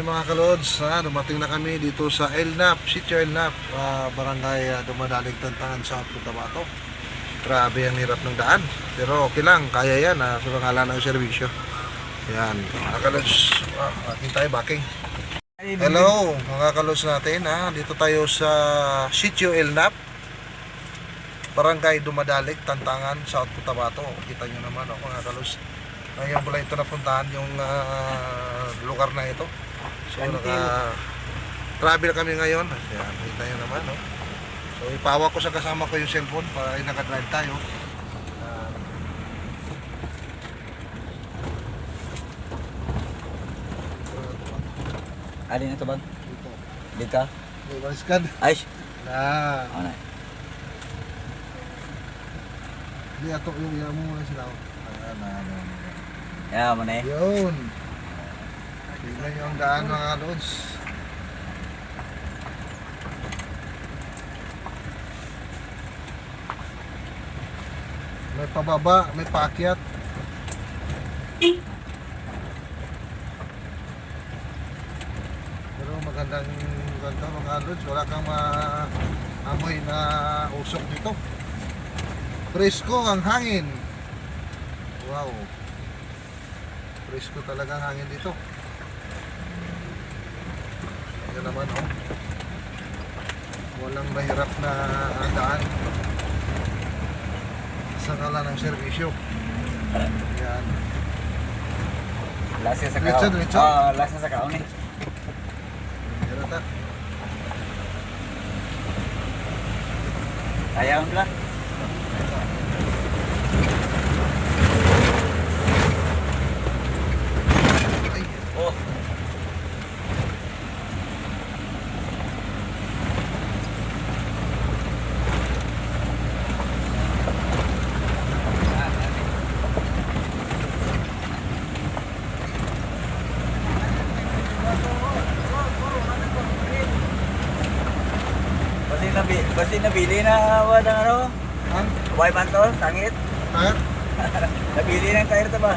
kami mga kalods. Ha? Dumating na kami dito sa Elnap, Sitio Elnap, ah, barangay uh, Dumadalig Tantangan sa Cotabato. Grabe ang hirap ng daan. Pero okay lang, kaya yan ha, sa pangalan ng serbisyo. Yan, mga kalods. Ah, ating tayo backing. Hello, mga kalods natin. Ha? Dito tayo sa Sitio Elnap, barangay Dumadalig, Tantangan, South Cotabato. Kita nyo naman, oh, mga kalos. Ngayon pala ito napuntahan yung ah, lugar na ito. So, naka travel kami ngayon. Ayan, kita nyo naman, no? So, ipawa ko sa kasama ko yung cellphone para ay nakadrive tayo. Ah, Ali na to bang? dito. Dito? May baliskad. Ay, Na. ano na? Di ato yung iya mo muna sila. oh. Ayan, na. Yeah, mo na eh. Yun. Tingnan nyo ang daan mga lods. May pababa, may paakyat. Pero magandang ganda mga lods. Wala kang maamoy na usok dito. Presko ang hangin. Wow. Presko talaga ang hangin dito. Yan naman oh. Walang mahirap na daan. Sa ngala ng serbisyo. Yan. Lasa sa Diretso, kaon. diretso. Oo, lasa sa kaon eh. Yan ta. Ayaw nila. Nabi, basi nabili na wala ng ano? han? Why man to? Sangit? Ha? Nabili ng tire to ba?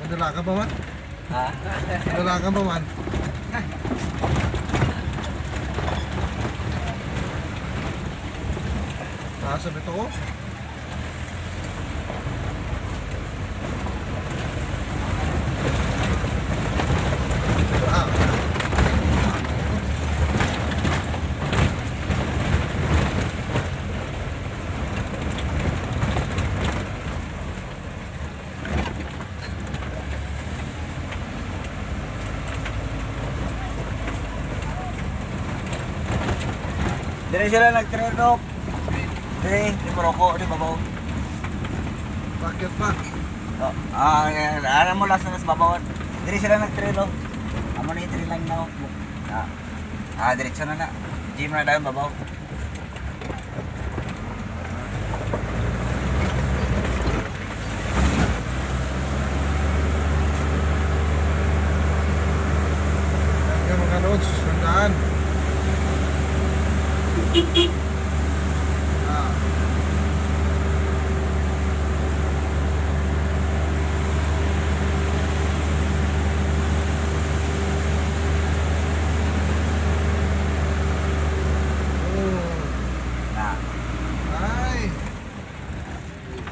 Nadala ka ba man? Ha? Nadala ka ba man? Nasa bito ko? Ah. Dire sila nag-train Dire, di Morocco, di Babaw. Bakit pa? Oh, ah, alam mo last na sa Babaw. Dire sila nag-train Amo na train lang na. Ah, ah diretso na na. Gym na daw Babaw. Mga lods, sandaan. Ah. Oh, Na. ay.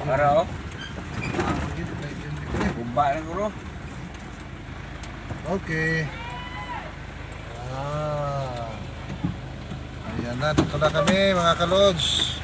Pero, Ah, sige, medyo hindi. bumba na guro. Okay. Ah. Ayan na, dito na kami mga kalods.